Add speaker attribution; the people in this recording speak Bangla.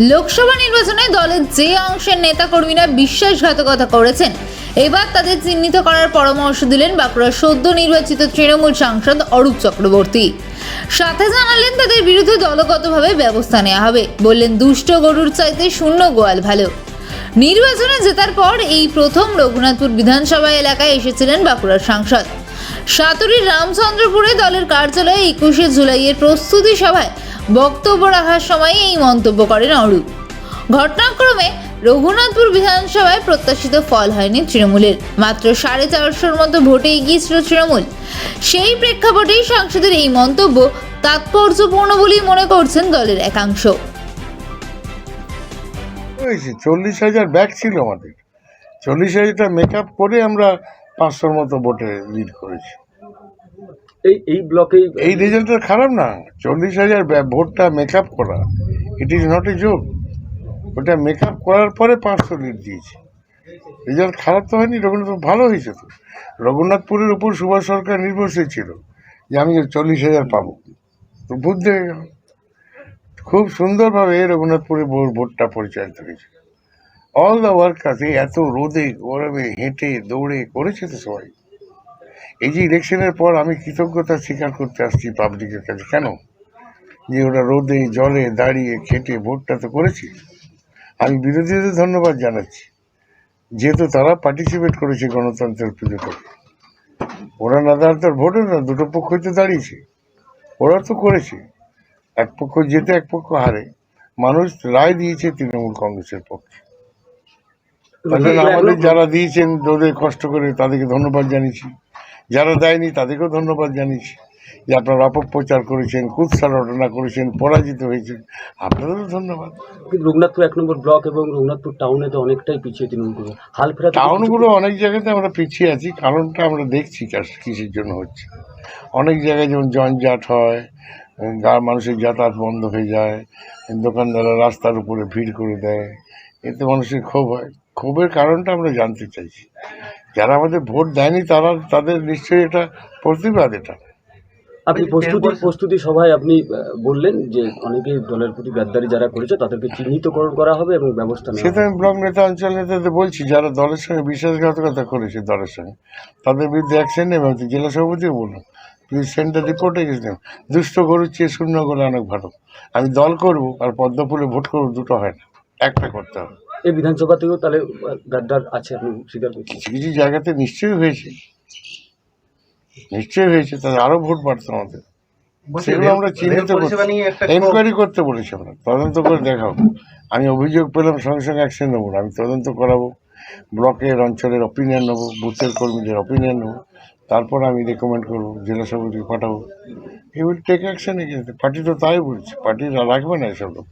Speaker 1: লোকসভা নির্বাচনে দলের যে অংশের নেতাকর্মীরা বিশ্বাসঘাতকতা করেছেন, এবার তাদের চিহ্নিত করার পরামর্শ দিলেন বাঁকুড়ার সদ্য নির্বাচিত তৃণমূল সাংসদ অরূপ চক্রবর্তী। সাথে জানালেন, তাদের বিরুদ্ধে দলগতভাবে ব্যবস্থা নেওয়া হবে। বললেন, দুষ্ট গরুর চাইতে শূন্য গোয়াল ভালো। নির্বাচনে জেতার পর এই প্রথম রঘুনাথপুর বিধানসভা এলাকায় এসেছিলেন বাঁকুড়ার সাংসদ। সাতুরির রামচন্দ্রপুরে দলের কার্যালয়ে একুশে জুলাইয়ের প্রস্তুতি সভায় বক্তব্য রাখার সময় এই মন্তব্য করেন অরূপ। ঘটনাক্রমে রঘুনাথপুর বিধানসভায় প্রত্যাশিত ফল হয়নি তৃণমূলের। মাত্র সাড়ে চারশোর মতো ভোটে এগিয়েছিল তৃণমূল। সেই প্রেক্ষাপটেই সাংসদের এই মন্তব্য তাৎপর্যপূর্ণ বলেই মনে করছেন দলের একাংশ।
Speaker 2: চল্লিশ হাজার ব্যাগ ছিল আমাদের। চল্লিশ হাজারটা মেক আপ করে আমরা পাঁচশোর মতো ভোটে লিড করেছি।
Speaker 3: এই এই ব্লকে
Speaker 2: এই রেজাল্টটা খারাপ না। চল্লিশ হাজার ভোটটা মেক আপ করা। It is not a joke ওটা মেক আপ করার পরে পাঁচশো লিড দিয়েছি। রেজাল্ট খারাপ তো হয়নি রঘুনাথ ভালো হয়েছে তো। রঘুনাথপুরের উপর সুভাষ সরকার নির্ভরশীল ছিল যে আমি চল্লিশ হাজার পাবো। তো ভোট দেখে গেল খুব সুন্দরভাবে রঘুনাথপুরে ভোটটা পরিচালিত হয়েছে। অল দ্য ওয়ার্কার্স এই এত রোদে গরমে হেঁটে দৌড়ে করেছে তো সবাই। এই যে ইলেকশনের পর আমি কৃতজ্ঞতা স্বীকার করতে আসছি পাবলিকের কাছে। কেন? যে ওরা রোদে জলে দাঁড়িয়ে খেটে ভোটটা তো করেছি। আমি বিরোধীদের ধন্যবাদ জানাচ্ছি। যেহেতু তারা পার্টিসিপেট করেছে গণতন্ত্রের পুজোতে। ওরা না দাঁড়াতে ভোটে না দুটো পক্ষই তো দাঁড়িয়েছে। ওরা তো করেছে। এক পক্ষ যেতে এক পক্ষ হারে। মানুষ রায় দিয়েছে তৃণমূল কংগ্রেসের পক্ষে। আমাদের যারা দিয়েছেন রোদে কষ্ট করে তাদেরকে ধন্যবাদ জানিয়েছি। যারা দেয়নি তাদেরকেও ধন্যবাদ জানিয়েছি যে আপনারা অপপ্রচার করেছেন কুৎসা রটনা করেছেন পরাজিত হয়েছেন আপনাদেরও ধন্যবাদ।
Speaker 3: কিন্তু রঘুনাথপুর এক নম্বর ব্লক এবং রঘুনাথপুর টাউনে তো অনেকটাই পিছিয়ে তৃণমূল করে হাল ফেরা
Speaker 2: টাউনগুলো অনেক জায়গাতে আমরা পিছিয়ে আছি কারণটা আমরা দেখছি কিসের জন্য হচ্ছে। অনেক জায়গায় যেমন জঞ্জাট হয় গা মানুষের যাতায়াত বন্ধ হয়ে যায় দোকানদাররা রাস্তার উপরে ভিড় করে দেয় এতে মানুষের ক্ষোভ হয়। ক্ষোভের কারণটা আমরা জানতে চাইছি। যারা আমাদের ভোট দেয়নি তারা তাদের নিশ্চয়ই এটা প্রতিবাদ এটা।
Speaker 3: আপনি প্রস্তুতি প্রস্তুতি সভায় আপনি বললেন যে অনেকে দলের প্রতি গাদ্দারি যারা করেছে তাদেরকে চিহ্নিতকরণ করা হবে এবং ব্যবস্থা নেওয়া
Speaker 2: সেটা আমি ব্লক নেতা অঞ্চল নেতাদের বলছি যারা দলের সঙ্গে বিশ্বাসঘাতকতা করেছে দলের সঙ্গে তাদের বিরুদ্ধে অ্যাকশন নেবে হয়তো জেলা সভাপতিও বলুন প্লিজ সেন্টার রিপোর্টে গেছিলাম দুষ্ট গরুর চেয়ে শূন্য করে অনেক ভালো। আমি দল করব আর পদ্মফুলে ভোট করব দুটো হয় না। একটা করতে হবে।
Speaker 3: এই বিধানসভাতেও তাহলে গাদ্দার আছে আপনি স্বীকার করছেন?
Speaker 2: কিছু কিছু জায়গাতে নিশ্চয়ই হয়েছে। নিশ্চয়ই হয়েছে তাদের আরও ভোট বাড়তো আমাদের। সেগুলো আমরা চিহ্নিত এনকোয়ারি করতে বলেছি আমরা তদন্ত করে দেখাবো আমি অভিযোগ পেলাম সঙ্গে সঙ্গে অ্যাকশন নেব আমি তদন্ত করাবো। ব্লকের অঞ্চলের অপিনিয়ন নেব বুথের কর্মীদের অপিনিয়ন নেব। তারপর আমি রেকমেন্ড করব জেলা সভাপতিকে পাঠাবো। I will take action party তো তাই বলছে পার্টি রাখবে না এসব লোক।